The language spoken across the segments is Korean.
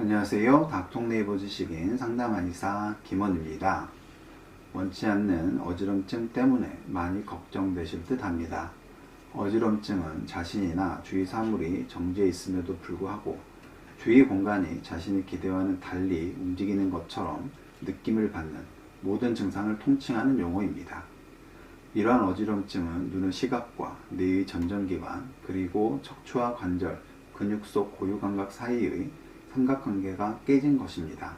안녕하세요. 닥통네이버 지식인 상담한의사 김원입니다. 원치 않는 어지럼증 때문에 많이 걱정되실 듯 합니다. 어지럼증은 자신이나 주위 사물이 정지해 있음에도 불구하고 주위 공간이 자신의 기대와는 달리 움직이는 것처럼 느낌을 받는 모든 증상을 통칭하는 용어입니다. 이러한 어지럼증은 눈의 시각과 뇌의 전정기관 그리고 척추와 관절, 근육 속 고유감각 사이의 삼각관계가 깨진 것입니다.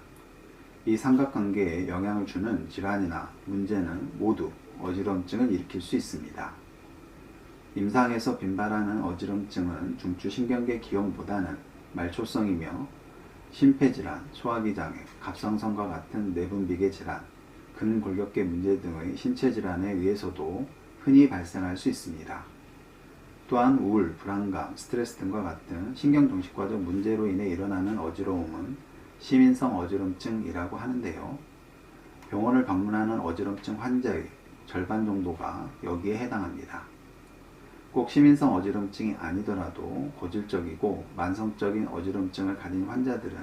이 삼각관계에 영향을 주는 질환이나 문제는 모두 어지럼증을 일으킬 수 있습니다. 임상에서 빈발하는 어지럼증은 중추신경계 기형보다는 말초성이며 심폐질환, 소화기장애, 갑상선과 같은 내분비계 질환, 근골격계 문제 등의 신체 질환에 의해서도 흔히 발생할 수 있습니다. 또한 우울, 불안감, 스트레스 등과 같은 신경동식과적 문제로 인해 일어나는 어지러움은 시민성 어지럼증이라고 하는데요. 병원을 방문하는 어지럼증 환자의 절반 정도가 여기에 해당합니다. 꼭 시민성 어지럼증이 아니더라도 고질적이고 만성적인 어지럼증을 가진 환자들은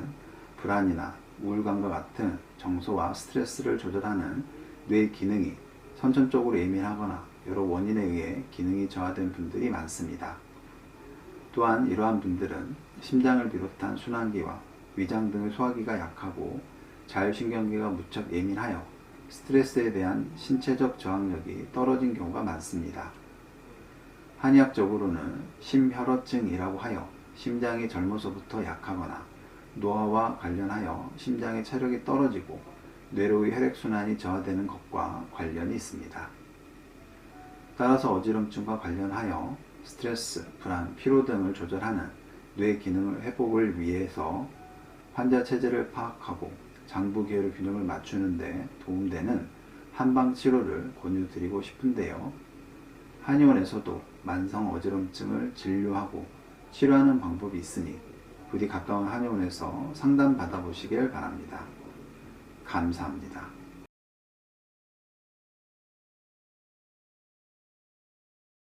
불안이나 우울감과 같은 정서와 스트레스를 조절하는 뇌 기능이 선천적으로 예민하거나 여러 원인에 의해 기능이 저하된 분들이 많습니다. 또한 이러한 분들은 심장을 비롯한 순환기와 위장 등의 소화기가 약하고 자율신경계가 무척 예민하여 스트레스에 대한 신체적 저항력이 떨어진 경우가 많습니다. 한의학적으로는 심혈어증이라고 하여 심장이 젊어서부터 약하거나 노화와 관련하여 심장의 체력이 떨어지고 뇌로의 혈액순환이 저하되는 것과 관련이 있습니다. 따라서 어지럼증과 관련하여 스트레스, 불안, 피로 등을 조절하는 뇌 기능을 회복을 위해서 환자 체질을 파악하고 장부 기혈의 균형을 맞추는데 도움되는 한방 치료를 권유드리고 싶은데요. 한의원에서도 만성 어지럼증을 진료하고 치료하는 방법이 있으니 부디 가까운 한의원에서 상담 받아보시길 바랍니다. 감사합니다.